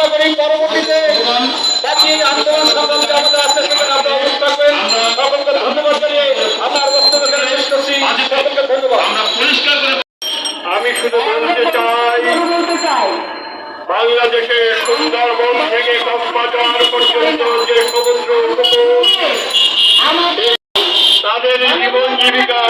আশা করি পরবর্তীতে বাকি আন্দোলন সংগ্রাম আপনারা অবস্থা থাকবেন সকলকে ধন্যবাদ জানিয়ে আমার বক্তব্য এখানে শেষ করছি। সকলকে ধন্যবাদ। আমরা পরিষ্কার করে আমি শুধু বলতে চাই বাংলাদেশের সুন্দরবন থেকে কক্সবাজার পর্যন্ত যে সমুদ্র উপকূল তাদের জীবন জীবিকা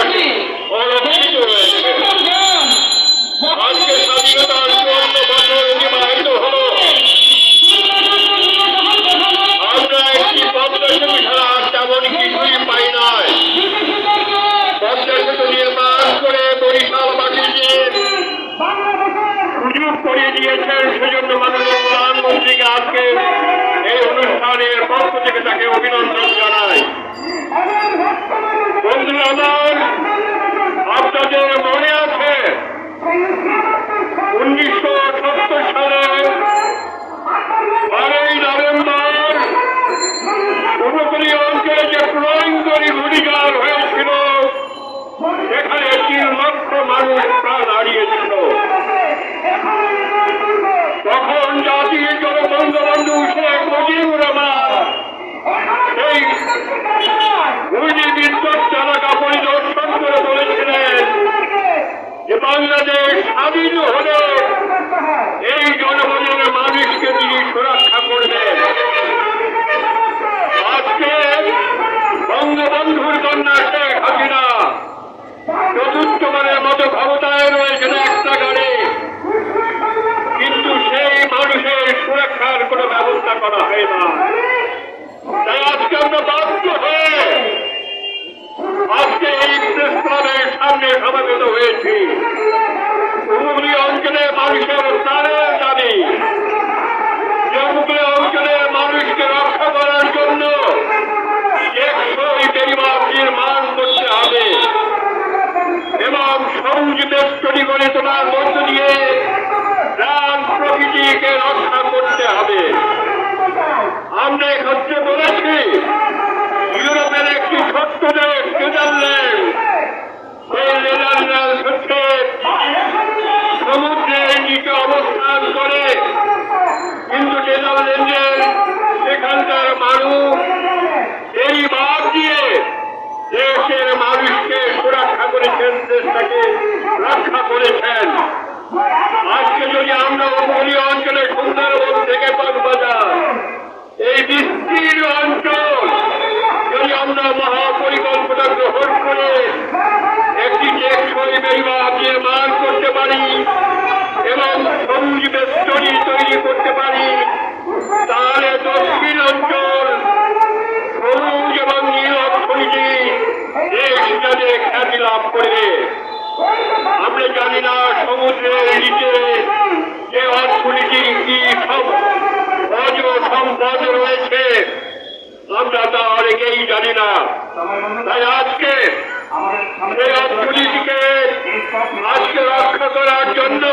সুযোগ করে দিয়েছেন। সেজন্য মাননীয় প্রধানমন্ত্রীকে আজকে এই অনুষ্ঠানের পক্ষ থেকে তাকে অভিনন্দন জানাই। বন্ধুরা, আমার ¡Gracias! এবং সবুজ দেশ তৈরি করে তোলার মধ্য দিয়ে প্রাণ প্রকৃতিকে রক্ষা করতে হবে। আমরা এক্ষেত্রে বলেছি, ইউরোপের একটি ছোট্ট দেশ, নেদারল্যান্ড। নেদারল্যান্ড হচ্ছে সমুদ্রের নিচে অবস্থান করে। কিন্তু নেদারল্যান্ডের সেখানকার মানুষ এই বাদ দিয়ে দেশের মানুষকে সুরক্ষা করেছেন দেশটাকে রক্ষা করেছেন। আজকে যদি আমরা উপকূলীয় অঞ্চলে সুন্দরবন থেকে কক্সবাজার এই বিস্তীর্ণ অঞ্চল যদি আমরা মহাপরিকল্পনা গ্রহণ করে একটি টেকসই বেড়িবাঁধ নির্মাণ করতে পারি এবং সবুজ বেষ্টনী তৈরি করতে পারি, তাহলে দক্ষিণ অঞ্চল সবুজ এবং নীল অর্থনীতি দেশ হিসাবে খ্যাতি লাভ করবে আমরা জানি না সমুদ্রের নিচে যে অর্থনীতি কি সব অজ সম্পদ রয়েছে আমরা তা অনেকেই জানি না তাই আজকে সেই অর্থনীতিকে আজকে রক্ষা করার জন্য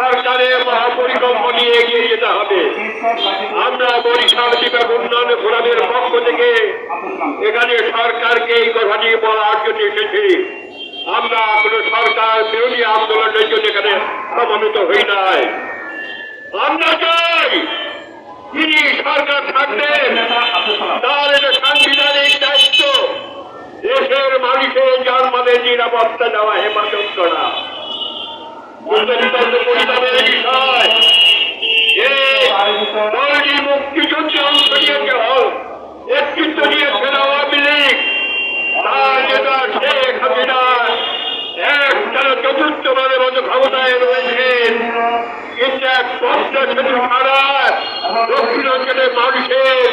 সরকারের মহাপরিকল্পনা নিয়ে এগিয়ে যেতে হবে আমরা বরিশাল বিভাগ উন্নয়ন ফোরামের পক্ষ থেকে এখানে সরকারকে এই কথাটি বলার জন্য এসেছি আমরা কোন সরকার বিরোধী আন্দোলনের জন্য এখানে সমবেত হই নাই। আমরা চাই যিনি সরকার থাকবেন, তার সাংবিধানিক দায়িত্ব, দেশের মানুষের জন্মাদের নিরাপত্তা দেওয়া হেফাজত করা। দক্ষিণ অঞ্চলের অঞ্চলের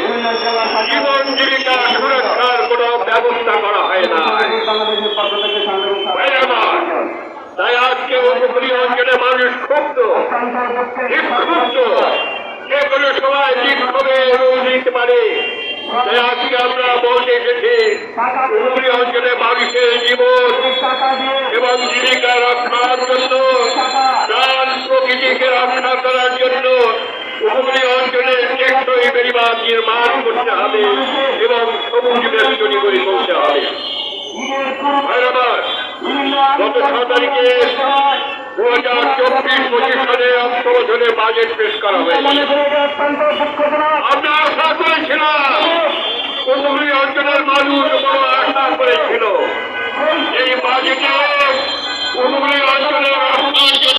পারে। তাই আজকে আমরা বলতে এসেছি, উপকূলীয় অঞ্চলে মানুষের জীবন এবং জীবিকা রক্ষার জন্য প্রাণ প্রকৃতিকে রক্ষা করার জন্য উপকূলীয় অঞ্চলে টেকসই বেড়িবাঁধ নির্মাণ করতে হবে এবং সবুজ বেষ্টনী করে তুলতে হবে। গত ছ তারিখে দু হাজার চব্বিশ পঁচিশ সালে অর্থবছরে বাজেট পেশ করা হয়েছে। আমরা আশা করেছিলাম উপকূলীয় অঞ্চলের মানুষ বড় আশা করেছিল। এই বাজেটে উপকূলীয় অঞ্চলের রাস্তার